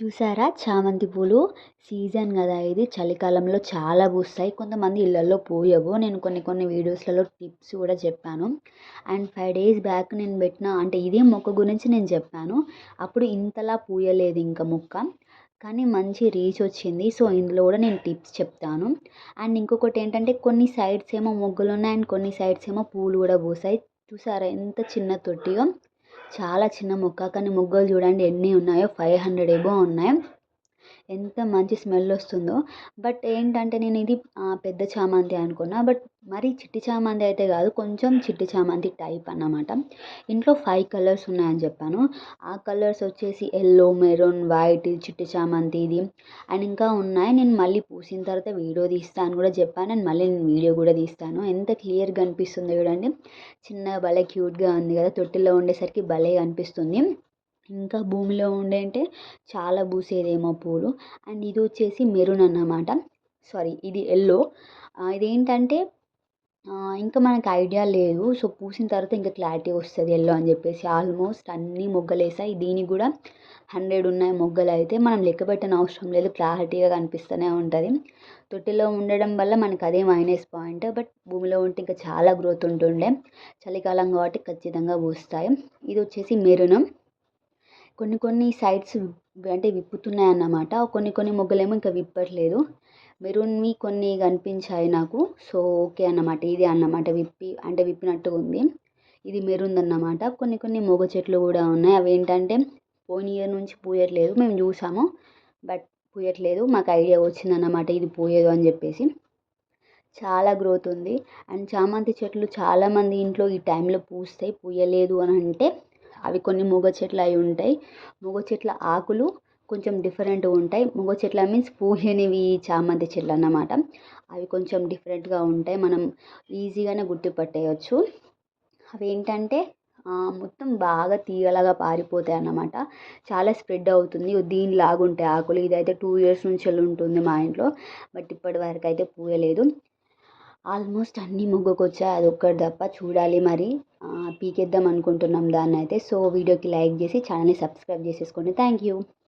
చూసారా? చామంతి పూలు సీజన్ కదా ఇది. చలికాలంలో చాలా పూస్తాయి. కొంతమంది ఇళ్ళల్లో పూయవు. నేను కొన్ని కొన్ని వీడియోస్లలో టిప్స్ కూడా చెప్పాను. అండ్ ఫైవ్ డేస్ బ్యాక్ నేను పెట్టిన అంటే ఇదే మొక్క గురించి నేను చెప్పాను. అప్పుడు ఇంతలా పూయలేదు ఇంకా మొక్క. కానీ మంచి రీచ్ వచ్చింది. సో ఇందులో కూడా నేను టిప్స్ చెప్తాను. అండ్ ఇంకొకటి ఏంటంటే కొన్ని సైడ్స్ ఏమో మొగ్గలు ఉన్నాయి. అండ్ కొన్ని సైడ్స్ ఏమో పూలు కూడా పూసాయి చూసారా? ఎంత చిన్న తొట్టిగా చాలా చిన్న మొక్క కానీ మొగ్గలు చూడండి ఎన్ని ఉన్నాయో ఫైవ్ హండ్రెడ్ ఎబో ఉన్నాయి. ఎంత మంచి స్మెల్ వస్తుందో. బట్ ఏంటంటే నేను ఇది పెద్ద చామంతి అనుకున్నా. బట్ మరీ చిట్టి చామంతి అయితే కాదు కొంచెం చిట్టి చామంతి టైప్ అన్నమాట. ఇంట్లో ఫైవ్ కలర్స్ ఉన్నాయని చెప్పాను. ఆ కలర్స్ వచ్చేసి ఎల్లో మెరూన్ వైట్ చిట్టి చామంతి ఇది. అండ్ ఇంకా ఉన్నాయి. నేను మళ్ళీ పూసిన తర్వాత వీడియో తీస్తాను కూడా చెప్పాను. అండ్ మళ్ళీ నేను వీడియో కూడా తీస్తాను. ఎంత క్లియర్గా అనిపిస్తుందో చూడండి. చిన్న భలే క్యూట్గా ఉంది కదా. తొట్టిలో ఉండేసరికి భలే అనిపిస్తుంది. ఇంకా భూమిలో ఉండే అంటే చాలా పూసేదేమో పూలు. అండ్ ఇది వచ్చేసి మెరూన్ అన్నమాట. సారీ ఇది ఎల్లో. ఇదేంటంటే ఇంకా మనకు ఐడియా లేదు. సో పూసిన తర్వాత ఇంకా క్లారిటీ వస్తుంది ఎల్లో అని చెప్పేసి. ఆల్మోస్ట్ అన్ని మొగ్గలు వేసాయి దీనికి కూడా హండ్రెడ్ ఉన్నాయి మొగ్గలు అయితే మనం లెక్క పెట్టని అవసరం లేదు. క్లారిటీగా కనిపిస్తూనే ఉంటుంది. తొట్టిలో ఉండడం వల్ల మనకు అదే మైనస్ పాయింట్. బట్ భూమిలో ఉంటే ఇంకా చాలా గ్రోత్ ఉంటుండే. చలికాలం కాబట్టి ఖచ్చితంగా పూస్తాయి. ఇది వచ్చేసి మెరూన్. కొన్ని కొన్ని సైడ్స్ అంటే విప్పుతున్నాయి అన్నమాట కొన్ని కొన్ని మొగ్గలేమో ఇంకా విప్పట్లేదు. మెరూన్వి కొన్ని కనిపించాయి నాకు. సో ఓకే అన్నమాట. ఇది అన్నమాట. విప్పి అంటే విప్పినట్టుగా ఉంది. ఇది మెరూన్ అన్నమాట కొన్ని కొన్ని మొగ చెట్లు కూడా ఉన్నాయి. అవి ఏంటంటే పోయిన ఇయర్ నుంచి పూయట్లేదు. మేము చూసాము. బట్ పూయట్లేదు. మాకు ఐడియా వచ్చిందన్నమాట. ఇది పూయదు అని చెప్పేసి. చాలా గ్రోత్ ఉంది. అండ్ చామంతి చెట్లు చాలామంది ఇంట్లో ఈ టైంలో పూస్తాయి. పూయలేదు అని అంటే అవి కొన్ని మూగ చెట్లు అయి ఉంటాయి. మూగ చెట్ల ఆకులు కొంచెం డిఫరెంట్గా ఉంటాయి. మూగ చెట్ల మీన్స్ పూయనివి చామంతి చెట్లు అన్నమాట. అవి కొంచెం డిఫరెంట్గా ఉంటాయి. మనం ఈజీగానే గుర్తుపట్టేయచ్చు. అవి ఏంటంటే మొత్తం బాగా తీగలాగా పారిపోతాయి అన్నమాట. చాలా స్ప్రెడ్ అవుతుంది. దీనిలాగా ఉంటాయి ఆకులు. ఇదైతే టూ ఇయర్స్ నుంచి ఉంటుంది మా ఇంట్లో. బట్ ఇప్పటి వరకు అయితే పూయలేదు. ఆల్మోస్ట్ అన్ని మొగ్గకు అది ఒక్కటి తప్ప చూడాలి మరి. పీకేద్దాం అనుకుంటున్నాం దాన్ని అయితే సో వీడియోకి లైక్ చేసి ఛానల్ని సబ్స్క్రైబ్ చేసేసుకోండి. Thank you.